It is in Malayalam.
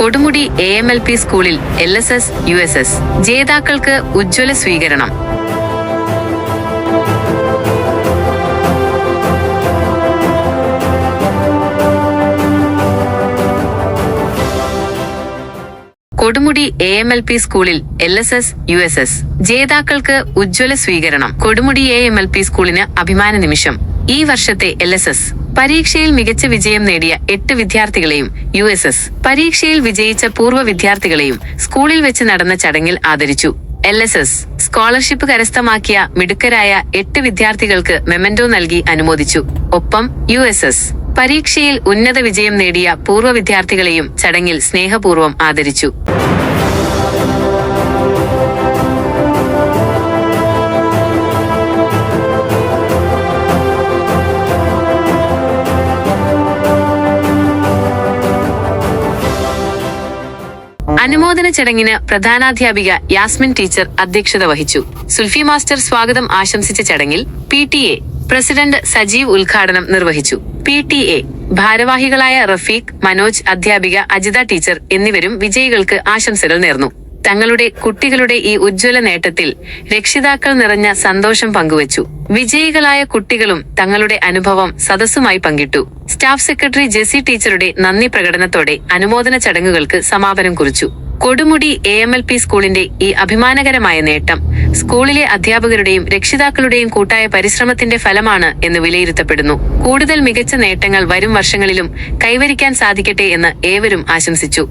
Kodumudi A M L P സ്കൂളിൽ L S S U S S ജേതാക്കൾക്ക് ഉജ്ജ്വല സ്വീകരണം. Kodumudi A M L P സ്കൂളിൽ L S S U S S ജേതാക്കൾക്ക് ഉജ്ജ്വല സ്വീകരണം. Kodumudi A M L P സ്കൂളിന് അഭിമാന നിമിഷം. ഈ വർഷത്തെ എൽ എസ് എസ് പരീക്ഷയിൽ മികച്ച വിജയം നേടിയ എട്ട് വിദ്യാർത്ഥികളെയും യു എസ് എസ് പരീക്ഷയിൽ വിജയിച്ച പൂർവ വിദ്യാർത്ഥികളെയും സ്കൂളിൽ വെച്ച് നടന്ന ചടങ്ങിൽ ആദരിച്ചു. എൽ എസ് എസ് സ്കോളർഷിപ്പ് കരസ്ഥമാക്കിയ മിടുക്കരായ എട്ട് വിദ്യാർത്ഥികൾക്ക് മെമന്റോ നൽകി അനുമോദിച്ചു. ഒപ്പം യു എസ് എസ് പരീക്ഷയിൽ ഉന്നത വിജയം നേടിയ പൂർവ വിദ്യാർത്ഥികളെയും ചടങ്ങിൽ സ്നേഹപൂർവം ആദരിച്ചു. അനുമോദന ചടങ്ങിന് പ്രധാനാധ്യാപിക യാസ്മിൻ ടീച്ചർ അധ്യക്ഷത വഹിച്ചു. സുൽഫി മാസ്റ്റർ സ്വാഗതം ആശംസിച്ച ചടങ്ങിൽ P T A president Sajeev ഉദ്ഘാടനം നിർവഹിച്ചു. പി ടി എ ഭാരവാഹികളായ റഫീഖ് മനോജ് അധ്യാപിക അജിത ടീച്ചർ എന്നിവരും വിജയികൾക്ക് ആശംസകൾ നേർന്നു. തങ്ങളുടെ കുട്ടികളുടെ ഈ ഉജ്ജ്വല നേട്ടത്തിൽ രക്ഷിതാക്കൾ നിറഞ്ഞ സന്തോഷം പങ്കുവച്ചു. വിജയികളായ കുട്ടികളും തങ്ങളുടെ അനുഭവം സദസ്സുമായി പങ്കിട്ടു. സ്റ്റാഫ് സെക്രട്ടറി ജെസി ടീച്ചറുടെ നന്ദി പ്രകടനത്തോടെ അനുമോദന ചടങ്ങുകൾക്ക് സമാപനം കുറിച്ചു. കൊടുമുടി എ എം എൽ പി സ്കൂളിന്റെ ഈ അഭിമാനകരമായ നേട്ടം സ്കൂളിലെ അധ്യാപകരുടെയും രക്ഷിതാക്കളുടെയും കൂട്ടായ പരിശ്രമത്തിന്റെ ഫലമാണ് എന്ന് വിലയിരുത്തപ്പെടുന്നു. കൂടുതൽ മികച്ച നേട്ടങ്ങൾ വരും വർഷങ്ങളിലും കൈവരിക്കാൻ സാധിക്കട്ടെ എന്ന് ഏവരും ആശംസിച്ചു.